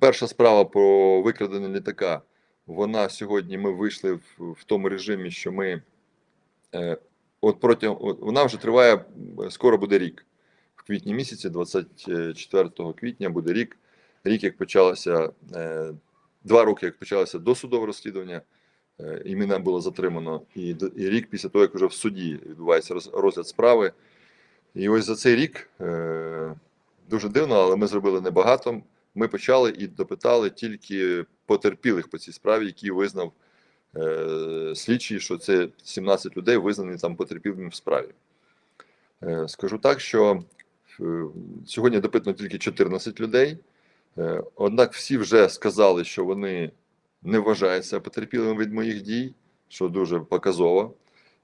перша справа про викрадення літака. Вона сьогодні ми вийшли в, в тому режимі, що ми е, от протягом от вона вже триває, скоро буде рік. В квітні місяці, 24 квітня, буде рік. Рік, як почалося, е, два роки, як почалося досудове розслідування, е, і мене було затримано, і, і рік після того, як вже в суді відбувається розгляд справи. І ось за цей рік е, дуже дивно, але ми зробили небагато. Ми почали і допитали тільки потерпілих по цій справі, які визнав е, слідчий, що це 17 людей визнані там потерпілими в справі. Е, скажу так, що е, сьогодні допитано тільки 14 людей. Е, однак всі вже сказали, що вони не вважаються потерпілими від моїх дій, що дуже показово.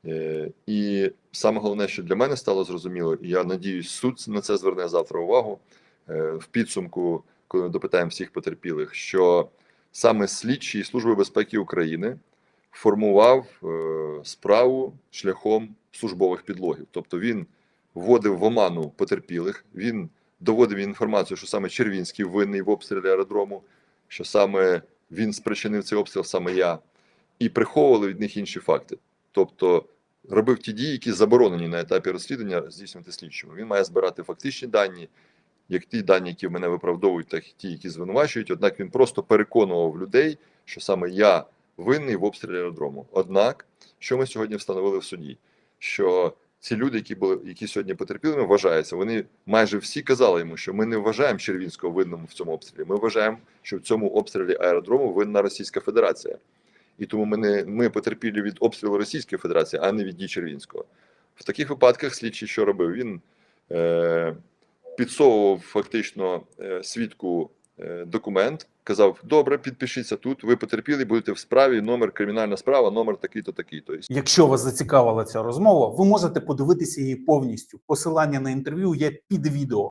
Е, І саме головне, що для мене стало зрозуміло, і я надіюсь, суд на це зверне завтра увагу е, в підсумку, коли ми допитаємо всіх потерпілих, що саме слідчий Служби безпеки України формував е, справу шляхом службових підлогів. Тобто він вводив в оману потерпілих, він доводив інформацію, що саме Червінський винний в обстрілі аеродрому, що саме він спричинив цей обстріл, саме я, і приховували від них інші факти. Тобто робив ті дії, які заборонені на етапі розслідування здійснювати слідчому. Він має збирати фактичні дані, як ті дані, які мене виправдовують, так і ті, які звинувачують. Однак він просто переконував людей, що саме я винний в обстрілі аеродрому. Однак, що ми сьогодні встановили в суді, що ці люди, які були, які сьогодні потерпілими, вважаються, вони майже всі казали йому, що ми не вважаємо Червінського винним в цьому обстрілі. Ми вважаємо, що в цьому обстрілі аеродрому винна Російська Федерація. І тому ми не ми потерпілі від обстрілу Російської Федерації, а не від дій Червінського. В таких випадках слідчий що робив? Він е, підсовував фактично е, свідку е, документ, казав: Добре, підпишіться тут. Ви потерпіли, будете в справі. Номер кримінальна справа, номер такий-то, такий-то. Якщо вас зацікавила ця розмова, ви можете подивитися її повністю. Посилання на інтерв'ю є під відео.